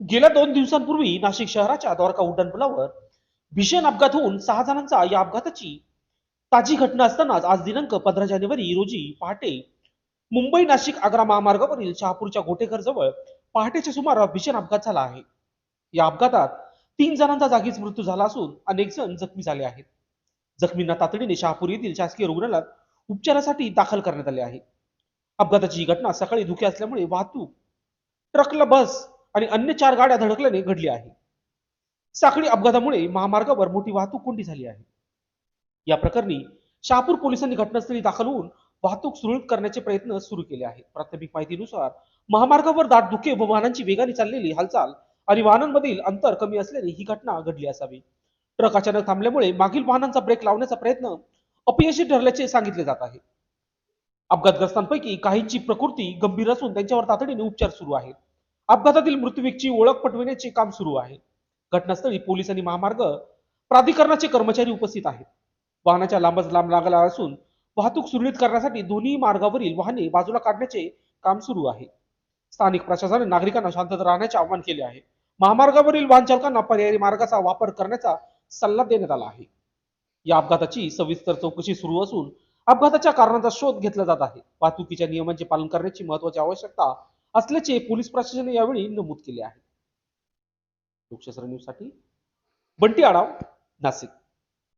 गेल्या दोन दिवसांपूर्वी नाशिक शहराच्या द्वारका उड्डाणपुलावर भीषण अपघात होऊन सहा जणांचा या अपघाताची ताजी घटना असतानाच आज दिनांक पंधरा जानेवारी रोजी पहाटे मुंबई नाशिक आग्रा महामार्गावरील शहापूरच्या गोटेघर जवळ पहाटेच्या सुमारास भीषण अपघात झाला आहे. या अपघातात तीन जणांचा जागीच मृत्यू झाला असून अनेक जण जखमी झाले आहेत. जखमींना तातडीने शहापूर येथील शासकीय रुग्णालयात उपचारासाठी दाखल करण्यात आले आहे. अपघाताची ही घटना सकाळी धुके असल्यामुळे वाहतूक ट्रकला बस आणि अन्य चार गाड्या धडकल्याने घडली आहे. साखळी अपघातामुळे महामार्गावर मोठी वाहतूक कोंडी झाली आहे. या प्रकरणी शहापूर पोलिसांनी घटनास्थळी दाखल होऊन वाहतूक सुरळीत करण्याचे प्रयत्न सुरू केले आहेत. प्राथमिक माहितीनुसार महामार्गावर दाट धुके व वाहनांची वेगाने चाललेली हालचाल आणि वाहनांमधील अंतर कमी असल्याने ही घटना घडली असावी. ट्रक अचानक थांबल्यामुळे मागील वाहनांचा ब्रेक लावण्याचा प्रयत्न अपयशी ठरल्याचे सांगितले जात आहे. अपघातग्रस्तांपैकी काहींची प्रकृती गंभीर असून त्यांच्यावर तातडीने उपचार सुरू आहेत. अपघातातील मृत्यूवेची ओळख पटविण्याचे काम सुरू आहे. घटनास्थळी पोलीस आणि महामार्ग प्राधिकरणाचे कर्मचारी उपस्थित आहेत. वाहनाच्या लांबच लांब लागला असून वाहतूक सुरळीत करण्यासाठी दोन्ही मार्गावरील वाहने बाजूला काढण्याचे काम सुरू आहे. स्थानिक प्रशासनाने नागरिकांना शांतता राहण्याचे आवाहन केले आहे. महामार्गावरील वाहन चालकांना पर्यायी मार्गाचा वापर करण्याचा सल्ला देण्यात आला आहे. या अपघाताची सविस्तर चौकशी सुरू असून अपघाताच्या कारणाचा शोध घेतला जात आहे. वाहतुकीच्या नियमांचे पालन करण्याची महत्वाची आवश्यकता असल्याचे पोलीस प्रशासनाने यावेळी नमूद केले आहे. लोकशास्त्र न्यूजसाठी बंटी आडाव नाशिक.